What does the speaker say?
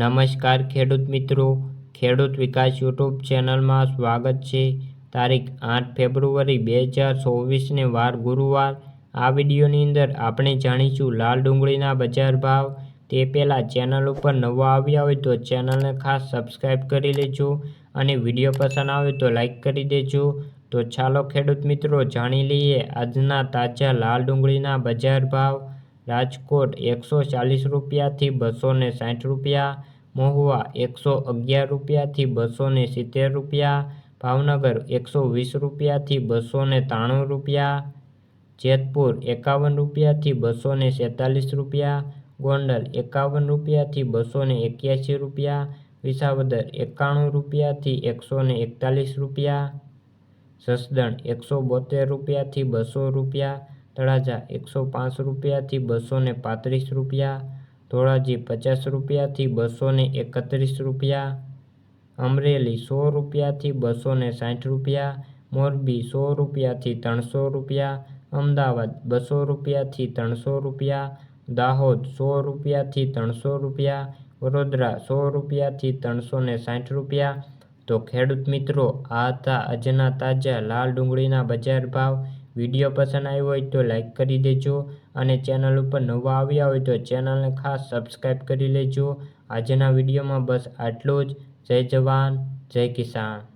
નમસ્કાર ખેડૂત મિત્રો. ખેડૂત વિકાસ યુટ્યુબ ચેનલમાં સ્વાગત છે. તારીખ આઠ ફેબ્રુઆરી બે હજાર ચોવીસને વાર ગુરુવાર. આ વિડીયોની અંદર આપણે જાણીશું લાલ ડુંગળીના બજાર ભાવ. તે પહેલાં ચેનલ ઉપર નવા આવ્યા હોય તો ચેનલને ખાસ સબસ્ક્રાઈબ કરી લેજો અને વીડિયો પસંદ આવે તો લાઈક કરી દેજો. તો ચાલો ખેડૂત મિત્રો, જાણી લઈએ આજના તાજા લાલ ડુંગળીના બજાર ભાવ. રાજકોટ એકસો ચાલીસ રૂપિયાથી બસો ને સાઠ રૂપિયા, મહુવા એકસો અગિયાર રૂપિયાથી બસો ને સિત્તેર રૂપિયા, ભાવનગર એકસો વીસ રૂપિયાથી બસો ને ત્રાણું રૂપિયા, જેતપુર એકાવન રૂપિયાથી બસો ને સેતાલીસ રૂપિયા, ગોંડલ એકાવન રૂપિયાથી બસો ને એક્યાસી રૂપિયા, વિસાવદર એકાણું રૂપિયાથી એકસો ને એકતાલીસ રૂપિયા, જસદણ એકસો બોતેર રૂપિયાથી બસો રૂપિયા તળાજા એકસો પાંચ રૂપિયાથી બસો ને પાંત્રીસ રૂપિયા, ધોળાજી પચાસ રૂપિયાથી બસો ને એકત્રીસ રૂપિયા, અમરેલી સો રૂપિયાથી બસો ને સાઠ રૂપિયા, મોરબી સો રૂપિયાથી ત્રણસો રૂપિયા, અમદાવાદ બસો રૂપિયાથી ત્રણસો રૂપિયા, દાહોદ સો રૂપિયાથી ત્રણસો રૂપિયા, વડોદરા સો રૂપિયાથી ત્રણસો ને સાઠ રૂપિયા. તો ખેડૂત મિત્રો, આ હતા આજના તાજા લાલ ડુંગળીના બજાર ભાવ. વીડિયો પસંદ આવ્યો હોય તો લાઈક કરી દેજો અને ચેનલ ઉપર નવા આવ્યા હોય તો ચેનલને ખાસ સબસ્ક્રાઈબ કરી લેજો. આજના વિડીયોમાં બસ આટલું જ. જય જવાન, જય કિસાન.